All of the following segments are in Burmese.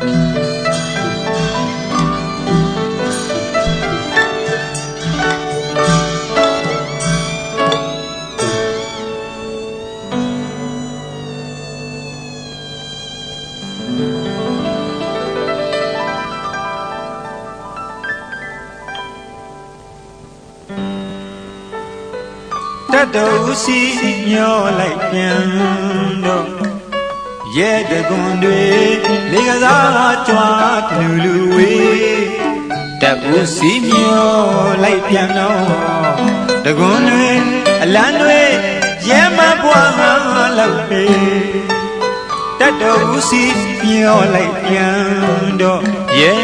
တတ်တော်စီမျောလိုက်ပြန်တော့ ရဲတကွန်တွေလေကစားကြွားလူလူဝေးတတ်ဦးစီမျောလိုက်ပြန်တော့တကွန်တွေအလန်းတွေရဲမပွားလောက်ပေတတ်တော်ဦးစီမျောလိုက်ပြန်တော့ရဲ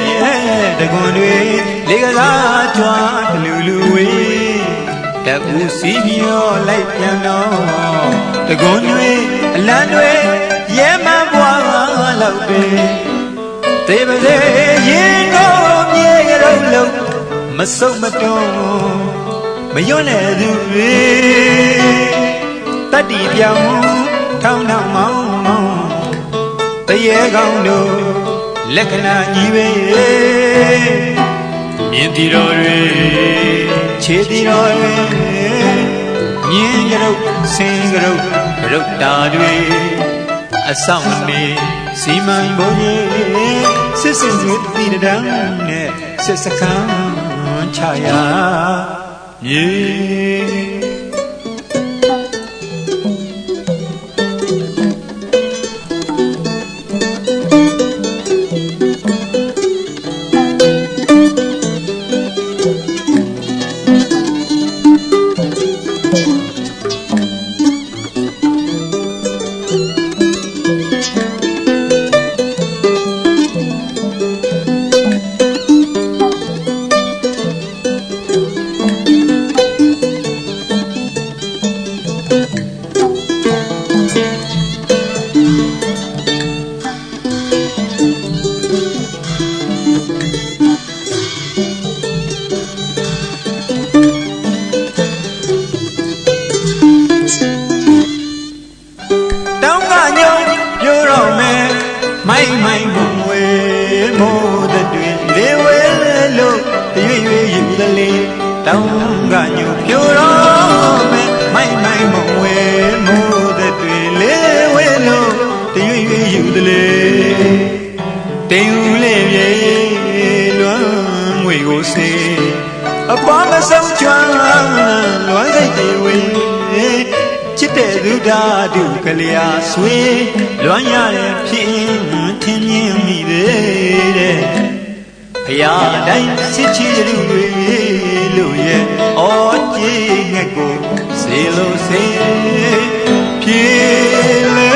တကွန်တွေလေကစားကြွားလူလူဝေးတပူစီမျောလိုက်ပြန်တော့တကွန်တွေအလံတွေ ရဲမပွားလောက်ပဲသေပါစေရင်ကိုမြေရုံလုံးမစုံမတွန်းမရွနဲ့သူတွေတတ္တိပြောင်းထောင်းထောင်းမောင်းမောင်းတရေကောင်းတို့လက္ခဏာကြီးပဲမြင်တီတော်တွေခြေတီတော်တွေမြင်ကြုတ်ဆင်းကြုတ်ရုပ်တာတွေ အဆောင်မေစီမံဘုံကြီးစစ်စစ်တွေတည်တန်းနဲ့စစ်စခန်းချရာမြေ မိုင်းမိုင်းဘုံဝေမိုးတဲ့တွင်လေဝဲလို့ရွေ့ရွေ့ယူသလေတောင်းကညုံပြိုးတော့မယ်မိုင်းမိုင်းဘုံဝေမိုးတဲ့တွင်လေဝဲလို့ရွေ့ရွေ့ယူသလေတင်ယူလေပြေလွမ်းငွေကိုစေအပွားမဆုံးချွမ်းလွမ်းစိတ်တွေဝေ ချစ်တဲ့သူဓာတုကလျာဆွေလွမ်းရတဲ့ဖြစ်ထင်းမြင်မိသေးတဲ့ဖရာတိုင်းစစ်ချီလူတွေလို့ရဲ့အော်ကြီးငက်ကိုစေလို့စေပြေလဲ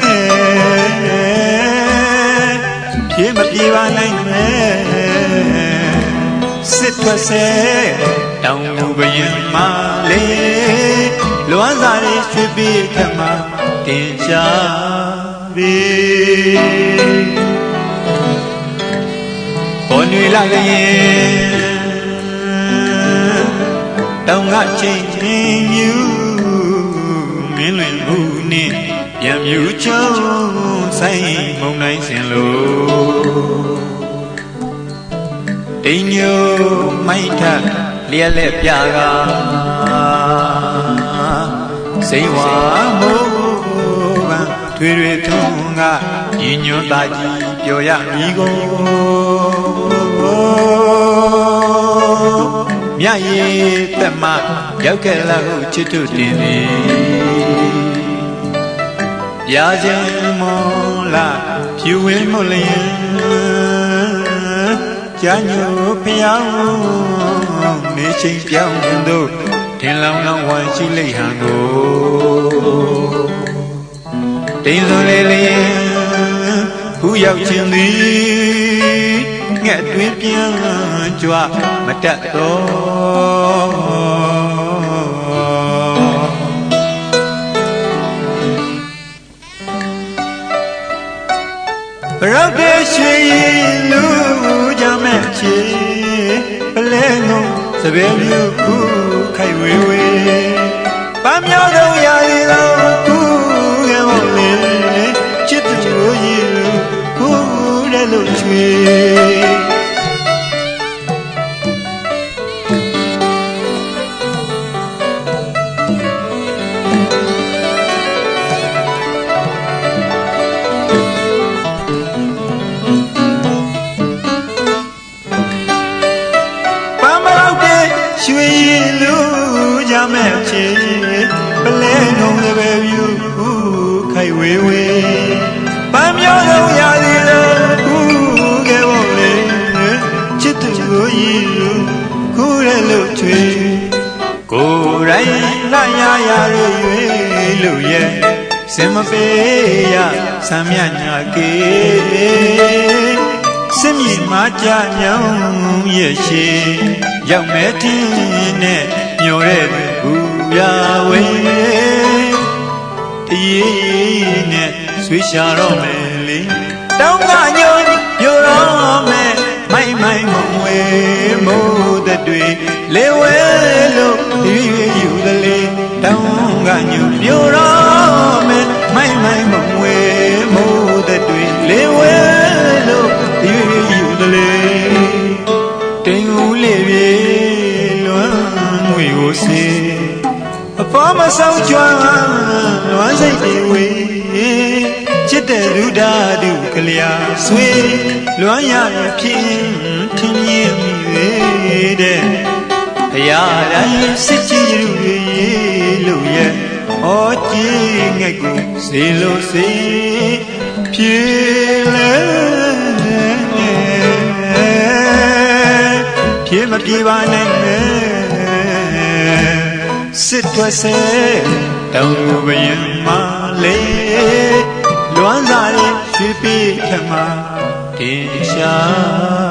ငယ်ပြေမပြေပါနိုင်မဲ့စစ်ထွက်စေတောင်လူပရင်မလေး လွမ်းစာရေးရွှေပြီးခက်မှာတင်ချပြီပေါ်နွေလာကရင်တောင်ကချိန်ချင်းမြူမင်းလွင်မှုနှင့်ပြန်မြူချုံဆိုင်မုံနိုင်စင်လို့တိမ်ညိုမိုက်ထလျက်လက်ပြကား စိတ်ဝါမိုးကထွေထွေထုံးကညီညွတ်သားကြီးပြောရမည်ကိုမြတ်ရည်သက်မရောက်ခဲ့လာဟုချစ်တို့တင်သည်ပြာခြင်းမောလာဖြူဝင်းမလျင်ကြာညိုဖျောင်းနေချင်းပြောင်းတို့ ထင်လောင်လောင်ဝိုင်းရှိလိတ်ဟန်ကိုတိမ်စွန်လေးလေးဟူရောက်ခြင်းသည်ငှက်တွင်ပြန်ကြွမတတ်တော့ဘရောက်တဲ့ရွှေရည်လူကြမဲ့ချေပလဲငုံစပယ်မျိုးခု ခိုက်ဝေဝေပန်းမြောက်ဆုံးရာလီတော်ခုငယ်မလေးချစ်သူရည်လူခုရတဲ့လို့ချွေ ဝေးဝေးပန်းမြောင်းလုံးရသည်လို့ခုခဲ့ဖို့လေချစ်သူကိုရည်လူခုတဲ့လို့ချွေကိုယ်တိုင်လာရရရွေလို့ရဲ့စင်မပေးရဆမ်းမြညာကေစစ်မြေမှာကြာညောင်းရဲ့ရှိရောက်မဲ့တင်းနဲ့ညော်တဲ့သူဘူရာဝေးတ ရေနဲ့ဆွေးရှာတော့မယ်လေတောင်းကညုံပြိုတော့မယ်မိုင်မိုင်မဝေမိုးတဲ့တွေလေဝဲလို့ဒီယူသလေတောင်းကညုံပြိုတော့မယ်မိုင်မိုင်မဝေမိုးတဲ့တွေလေဝဲလို့ဒီယူသလေတိမ်ဦးလေးပြေလွမ်းငွေကိုစေအဖော်မဆောင်ကြွမ်းလွမ်းစိတ်တွေဝေး ချစ်တဲ့လူဓာတုကလျာဆွေလွမ်းရရဖြစ်ထင်းရင်းမိတဲ့ဘုရားတိုင်းစစ်ကြည်လူရေလို့ရဲ့ဩကြည်ငက်ကိုစေလို့စေဖြေလဲဖြေမပြေပါနဲ့စစ်ထွက်စေတောင်လူပရင်မလေး လွမ်းစားရင်ရွှေပြေထမတင်ရှာ